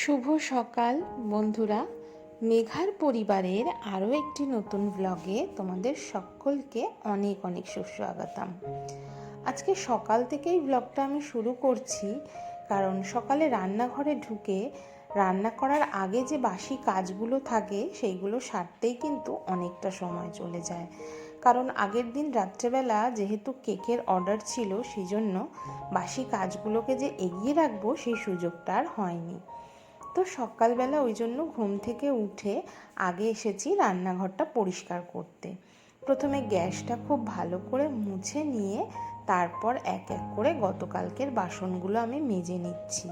শুভ সকাল, বন্ধুরা। মেঘার পরিবারের আরও একটি নতুন ব্লগে তোমাদের সকলকে অনেক অনেক সুস্বাগতম। আজকে সকাল থেকেই ব্লগটা আমি শুরু করছি, কারণ সকালে রান্নাঘরে ঢুকে রান্না করার আগে যে বাসি কাজগুলো থাকে, সেইগুলো সারতেই কিন্তু অনেকটা সময় চলে যায়। কারণ আগের দিন রাত্রেবেলা যেহেতু কেকের অর্ডার ছিল সেই জন্য বাসি কাজগুলোকে যে এগিয়ে রাখব, সেই সুযোগটা আর হয়নি। তো সকালবেলা ওই জন্য ঘুম থেকে উঠে আগে এসেছি রান্নাঘরটা পরিষ্কার করতে। প্রথমে গ্যাসটা খুব ভালো করে মুছে নিয়ে তারপর এক এক করে গতকালকের বাসনগুলো আমি মেজে নিচ্ছি।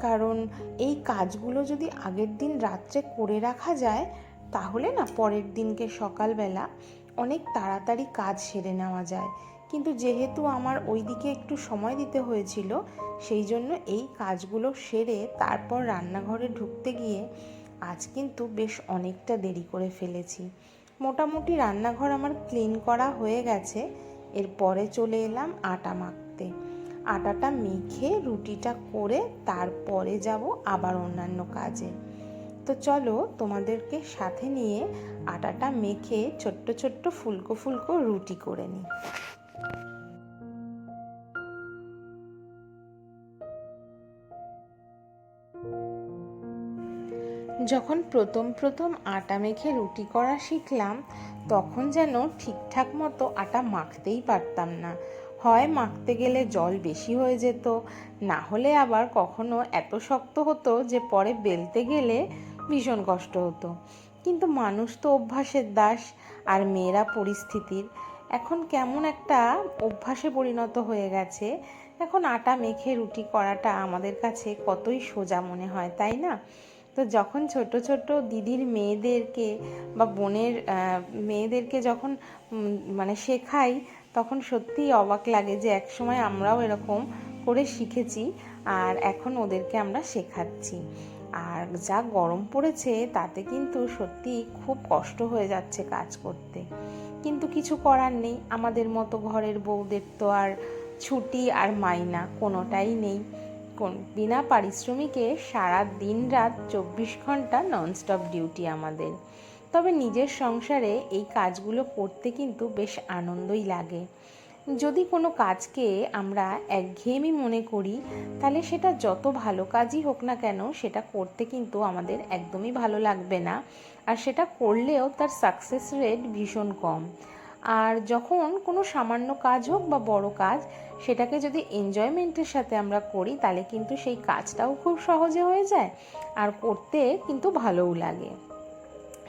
কারণ এই কাজগুলো যদি আগের দিন রাত্রে করে রাখা যায়, তাহলে না পরের দিনকে সকালবেলা অনেক তাড়াতাড়ি কাজ সেরে নেওয়া যায়। কিন্তু যেহেতু আমার ওই দিকে একটু সময় দিতে হয়েছিল, সেই জন্য এই কাজগুলো সেরে তারপর রান্নাঘরে ঢুকতে গিয়ে আজ কিন্তু বেশ অনেকটা দেরি করে ফেলেছি। মোটামুটি রান্নাঘর আমার ক্লিন করা হয়ে গেছে, এরপরে চলে এলাম আটা মাখতে। আটাটা মেখে রুটিটা করে তারপরে যাব আবার অন্যান্য কাজে। তো চলো তোমাদেরকে সাথে নিয়ে আটাটা মেখে ছোট্ট ছোট্ট ফুলকো ফুলকো রুটি করে নিই। যখন প্রথম প্রথম আটা মেখে রুটি করা শিখলাম, তখন যেন ঠিকঠাক মতো আটা মাখতেই পারতাম না। হয় মাখতে গেলে জল বেশি হয়ে যেত, না হলে আবার কখনো এত শক্ত হতো যে পরে বেলতে গেলে ভীষণ কষ্ট হতো। কিন্তু মানুষ তো অভ্যাসের দাস, আর মেয়েরা পরিস্থিতির। এখন কেমন একটা অভ্যাসে পরিণত হয়ে গেছে, এখন আটা মেখে রুটি করাটা আমাদের কাছে কতই সোজা মনে হয়, তাই না? তো যখন ছোট ছোট দিদির মেয়েদেরকে বা বোনের মেয়েদেরকে যখন মানে শেখাই, তখন সত্যিই অবাক লাগে যে একসময় আমরাও এরকম করে শিখেছি আর এখন ওদেরকে আমরা শেখাচ্ছি। আর যা গরম পড়েছে তাতে কিন্তু সত্যি খুব কষ্ট হয়ে যাচ্ছে কাজ করতে। কিন্তু কিছু করার নেই, আমাদের মতো ঘরের বউদের তো আর ছুটি আর মাইনা কোনোটাই নেই। কোন, বিনা পারিশ্রমিকে সারা দিন রাত চব্বিশ ঘণ্টা ননস্টপ ডিউটি আমাদের। তবে নিজের সংসারে এই কাজগুলো করতে কিন্তু বেশ আনন্দই লাগে। যদি কোনো কাজকে আমরা একঘেয়েমি মনে করি, তাহলে সেটা যত ভালো কাজই হোক না কেন, সেটা করতে কিন্তু আমাদের একদমই ভালো লাগবে না। আর সেটা করলেও তার সাকসেস রেট ভীষণ কম। আর যখন কোনো সামান্য কাজ হোক বা বড় কাজ, সেটাকে যদি এনজয়মেন্টের সাথে আমরা করি, তাহলে কিন্তু সেই কাজটাও খুব সহজে হয়ে যায়। আর করতে কিন্তু ভালোও লাগে।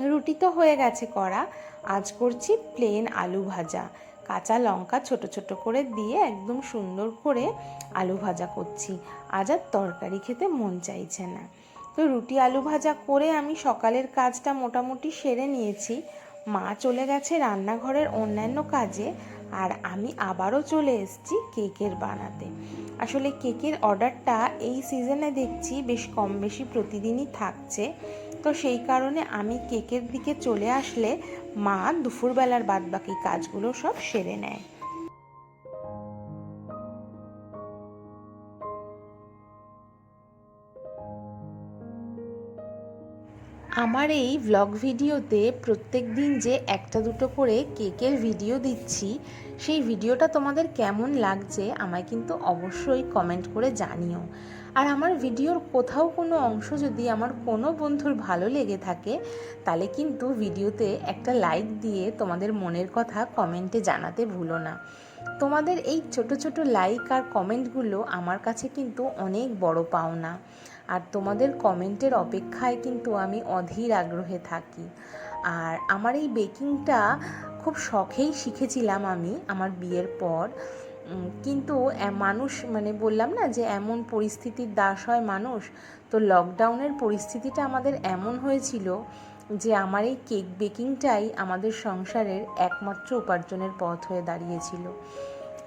রুটি তো হয়ে গেছে করা আজ করছি প্লেন আলু ভাজা। কাঁচা লঙ্কা ছোট ছোট করে দিয়ে একদম সুন্দর করে আলু ভাজা করছি। আজ আর তরকারি খেতে মন চাইছে না। তো রুটি আলু ভাজা করে আমি সকালের কাজটা মোটামুটি সেরে নিয়েছি। মা চলে গেছে রান্নাঘরের অন্যান্য কাজে আর আমি আবারও চলে এসেছি কেকের বানাতে। আসলে কেকের অর্ডারটা এই সিজনে দেখছি বেশ কম বেশি প্রতিদিনই থাকছে। তো সেই কারণে আমি কেকের দিকে চলে আসলে মা দুপুরবেলার বাদবাকি কাজগুলো সব সেরে নেয়। আমার এই ভ্লগ ভিডিওতে প্রত্যেক দিন যে একটা দুটো করে কেকের ভিডিও দিচ্ছি, সেই ভিডিওটা তোমাদের কেমন লাগছে আমায় কিন্তু অবশ্যই কমেন্ট করে জানিও। আর আমার ভিডিওর কোথাও কোনো অংশ যদি আমার কোনো বন্ধুর ভালো লেগে থাকে, তাহলে কিন্তু ভিডিওতে একটা লাইক দিয়ে তোমাদের মনের কথা কমেন্টে জানাতে ভুলো না। তোমাদের এই ছোট ছোট লাইক আর কমেন্টগুলো আমার কাছে কিন্তু অনেক বড় পাওনা। আর তোমাদের কমেন্টের অপেক্ষায় কিন্তু আমি অধীর আগ্রহে থাকি। আর আমার এই বেকিংটা খুব শখেই শিখেছিলাম আমি আমার বিয়ের পর। কিন্তু মানুষ মানে বললাম না যে এমন পরিস্থিতির দাস হয় মানুষ, তো লকডাউনের পরিস্থিতিটা আমাদের এমন হয়েছিল যে আমার এই কেক বেকিংটাই আমাদের সংসারের একমাত্র উপার্জনের পথ হয়ে দাঁড়িয়েছিল।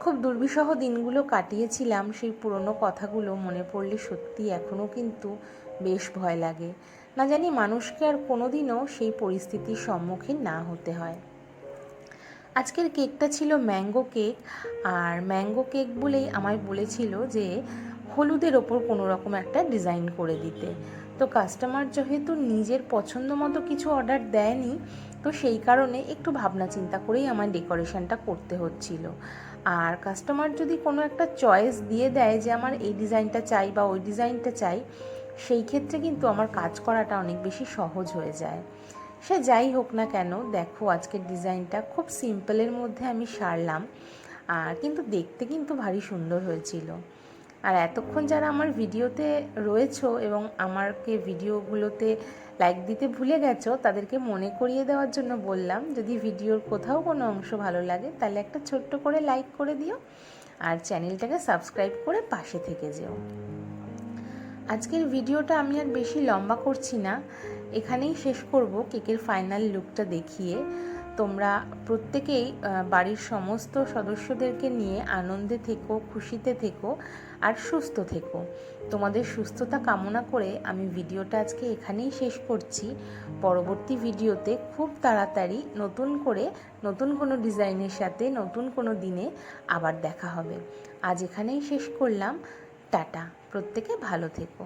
খুব দুর্বিষহ দিনগুলো কাটিয়েছিলাম, সেই পুরনো কথাগুলো মনে পড়লে সত্যি এখনও কিন্তু বেশ ভয় লাগে। না জানি মানুষকে আর কোনোদিনও সেই পরিস্থিতির সম্মুখীন না হতে হয়। আজকের কেকটা ছিল ম্যাঙ্গো কেক, আর ম্যাঙ্গো কেক বলেই আমায় বলেছিল যে হলুদের ওপর কোনো রকম একটা ডিজাইন করে দিতে। তো কাস্টমার যেহেতু নিজের পছন্দ মতো কিছু অর্ডার দেয়নি তো সেই কারণে একটু ভাবনা চিন্তা করেই আমার ডেকোরেশনটা করতে হচ্ছিল। আর কাস্টমার যদি কোনো একটা চয়েস দিয়ে দেয় যে আমার এই ডিজাইনটা চাই বা ওই ডিজাইনটা চাই, সেই ক্ষেত্রে কিন্তু আমার কাজ করাটা অনেক বেশি সহজ হয়ে যায়। সে যাই হোক না কেন, দেখো আজকের ডিজাইনটা খুব সিম্পলের মধ্যে আমি সারলাম, আর কিন্তু দেখতে কিন্তু ভারী সুন্দর হয়েছিল। আর এতক্ষণ যারা আমার ভিডিওতে রয়েছো এবং আমাকে ভিডিওগুলোতে লাইক দিতে ভুলে গেছো, তাদেরকে মনে করিয়ে দেওয়ার জন্য বললাম, যদি ভিডিওর কোথাও কোনো অংশ ভালো লাগে, তাহলে একটা ছোট্ট করে লাইক করে দিও আর চ্যানেলটাকে সাবস্ক্রাইব করে পাশে থেকে যেও। আজকের ভিডিওটা আমি আর বেশি লম্বা করছি না, এখানেই শেষ করব, কেকের ফাইনাল লুকটা দেখিয়ে। তোমরা প্রত্যেকেই বাড়ির সমস্ত সদস্যদেরকে নিয়ে আনন্দে থেকো, খুশিতে থেকো আর সুস্থ থেকো। তোমাদের সুস্থতা কামনা করে আমি ভিডিওটা আজকে এখানেই শেষ করছি। পরবর্তী ভিডিওতে খুব তাড়াতাড়ি নতুন করে, নতুন কোনো ডিজাইনের সাথে, নতুন কোনো দিনে আবার দেখা হবে। আজ এখানেই শেষ করলাম। টাটা। প্রত্যেকে ভালো থেকো।